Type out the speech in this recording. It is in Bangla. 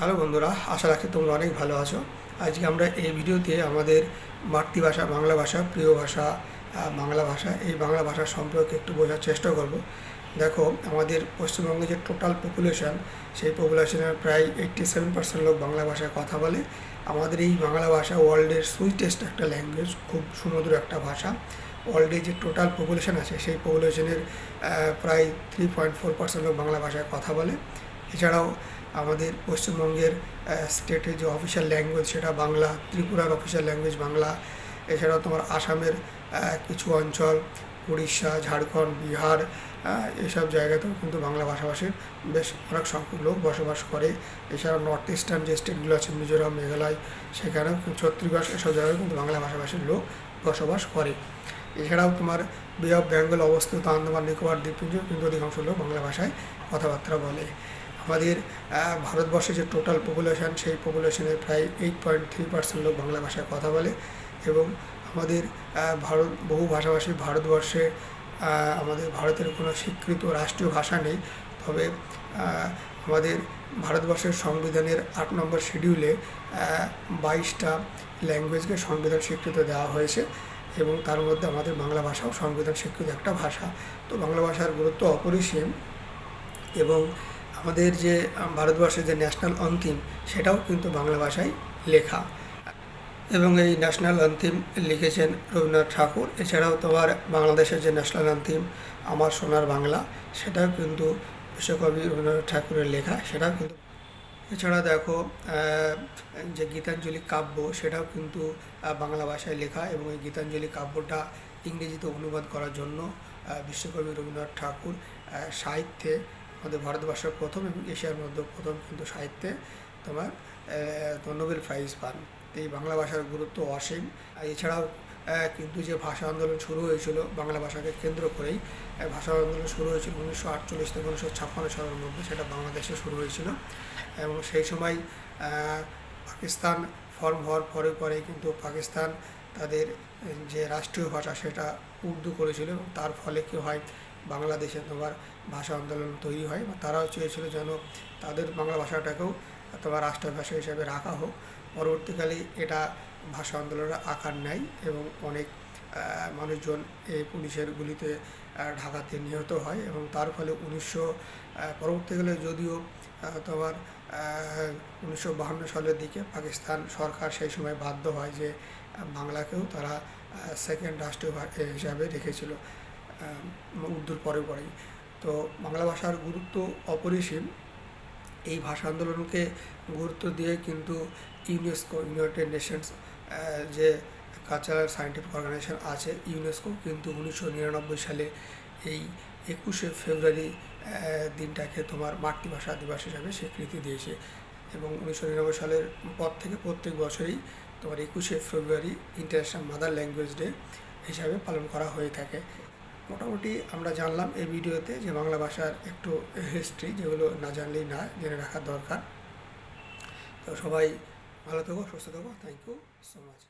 হ্যালো বন্ধুরা, আশা রাখি তোমরা অনেক ভালো আছো। আজকে আমরা এই ভিডিওতে আমাদের মাতৃভাষা, বাংলা ভাষা, প্রিয় ভাষা বাংলা ভাষা, এই বাংলা ভাষা সম্পর্কে একটু বোঝার চেষ্টা করব। দেখো, আমাদের পশ্চিমবঙ্গে যে টোটাল পপুলেশন সেই পপুলেশনের প্রায় এইট্টি সেভেন পার্সেন্ট লোক বাংলা ভাষায় কথা বলে। আমাদের এই বাংলা ভাষা ওয়ার্ল্ডের সুইটেস্ট একটা ল্যাঙ্গুয়েজ খুব সুমধুর একটা ভাষা। ওয়ার্ল্ডে যে টোটাল পপুলেশন আছে, সেই পপুলেশনের প্রায় থ্রি পয়েন্ট ফোর পার্সেন্ট লোক বাংলা ভাষায় কথা বলে। এছাড়াও আমাদের পশ্চিমবঙ্গের স্টেটের যে অফিসিয়াল ল্যাঙ্গুয়েজ সেটা বাংলা ত্রিপুরার অফিসিয়াল ল্যাঙ্গুয়েজ বাংলা এছাড়াও তোমার আসামের কিছু অঞ্চল উড়িষ্যা ঝাড়খণ্ড বিহার আহ, এইসব জায়গাতেও কিন্তু বাংলা ভাষাভাষীর বেশ অনেক সংখ্যক লোক বসবাস করে। এছাড়াও নর্থ ইস্টার্ন যে স্টেটগুলো আছে মিজোরাম মেঘালয় সেখানেও ছত্রিশগড় এসব জায়গায় কিন্তু বাংলা ভাষাভাষীর লোক বসবাস করে। এছাড়াও তোমার বে অফ বেঙ্গল অবস্থিত আন্দামান নিকোবর দ্বীপপুঞ্জ কিন্তু অধিকাংশ লোক বাংলা ভাষায় কথাবার্তা বলে। আমাদের ভারতবর্ষে যে টোটাল পপুলেশান সেই পপুলেশনের প্রায় এইট পয়েন্ট থ্রি পার্সেন্ট লোক বাংলা ভাষায় কথা বলে এবং আমাদের ভারত, বহু ভাষাভাষী ভারতবর্ষে আমাদের ভারতের কোনো স্বীকৃত রাষ্ট্রীয় ভাষা নেই। তবে আমাদের ভারতবর্ষের সংবিধানের আট নম্বর শিডিউলে বাইশটা ল্যাঙ্গুয়েজকে সংবিধান স্বীকৃত দেওয়া হয়েছে এবং তার মধ্যে আমাদের বাংলা ভাষাও সংবিধান স্বীকৃত একটা ভাষা। তো বাংলা ভাষার গুরুত্ব অপরিসীম এবং আমাদের যে ভারতবর্ষের যে ন্যাশনাল অন্তিম সেটাও কিন্তু বাংলা ভাষায় লেখা। এবং এই ন্যাশনাল অন্তিম লিখেছেন রবীন্দ্রনাথ ঠাকুর। এছাড়াও তোমার বাংলাদেশের যে ন্যাশনাল অন্তিম আমার সোনার বাংলা, সেটাও কিন্তু বিশ্বকবি রবীন্দ্রনাথ ঠাকুরের লেখা, সেটাও কিন্তু এছাড়া দেখো যে গীতাঞ্জলি কাব্য, সেটাও কিন্তু বাংলা ভাষায় লেখা এবং এই গীতাঞ্জলি কাব্যটা ইংরেজিতে অনুবাদ করার জন্য বিশ্বকবি রবীন্দ্রনাথ ঠাকুর সাহিত্যে আমাদের ভারতবর্ষের প্রথম এবং এশিয়ার মধ্যে প্রথম কিন্তু সাহিত্যে তোমার নোবেল প্রাইজ পান। এই বাংলা ভাষার গুরুত্ব অসীম। আর এছাড়াও কিন্তু যে ভাষা আন্দোলন শুরু হয়েছিল, বাংলা ভাষাকে কেন্দ্র করেই ভাষা আন্দোলন শুরু হয়েছিল উনিশশো আটচল্লিশ থেকে উনিশশো ছাপ্পান্ন সালের মধ্যে, সেটা বাংলাদেশে শুরু হয়েছিল। এবং সেই সময় পাকিস্তান ফর্ম হওয়ার পরে পরে কিন্তু পাকিস্তান তাদের যে রাষ্ট্রীয় ভাষা, সেটা উর্দু করেছিল। তার ফলে কী হয় বাংলাদেশে তোমার ভাষা আন্দোলন তৈরি হয় বা তারাও চেয়েছিল যেন তাদের বাংলা ভাষাটাকেও তোমার রাষ্ট্রীয় ভাষা হিসেবে রাখা হোক। পরবর্তীকালে এটা ভাষা আন্দোলনের আকার নেয় এবং অনেক মানুষজন এই পুলিশের গুলিতে ঢাকাতে নিহত হয় এবং তার ফলে উনিশশো পরবর্তীকালে যদিও তোমার উনিশশো বাহান্ন সালের দিকে পাকিস্তান সরকার সেই সময় বাধ্য হয় যে বাংলাকেও তারা সেকেন্ড রাষ্ট্রীয় হিসাবে রেখেছিল। উর্দুর পরে পরেই তো বাংলা ভাষার গুরুত্ব অপরিসীম। এই ভাষা আন্দোলনকে গুরুত্ব দিয়ে কিন্তু ইউনেস্কো ইউনাইটেড নেশনস যে কালচারাল সায়েন্টিফিক অর্গানাইজেশন আছে ইউনেস্কো কিন্তু উনিশশো নিরানব্বই সালে এই একুশে ফেব্রুয়ারি দিনটাকে তোমার মাতৃভাষা দিবস হিসাবে স্বীকৃতি দিয়েছে। এবং উনিশশো নিরানব্বই সালের পর থেকে প্রত্যেক বছরই তোমার একুশে ফেব্রুয়ারি ইন্টারন্যাশনাল মাদার ল্যাঙ্গুয়েজ ডে হিসাবে পালন করা হয়ে থাকে। মোটামুটি আমরা জানলাম এই ভিডিওতে যে বাংলা ভাষার একটু হিস্ট্রি যেগুলো না জানলেই না জেনে রাখার দরকার। তো সবাই ভালো থেকো, সুস্থ থেকো। Thank you so much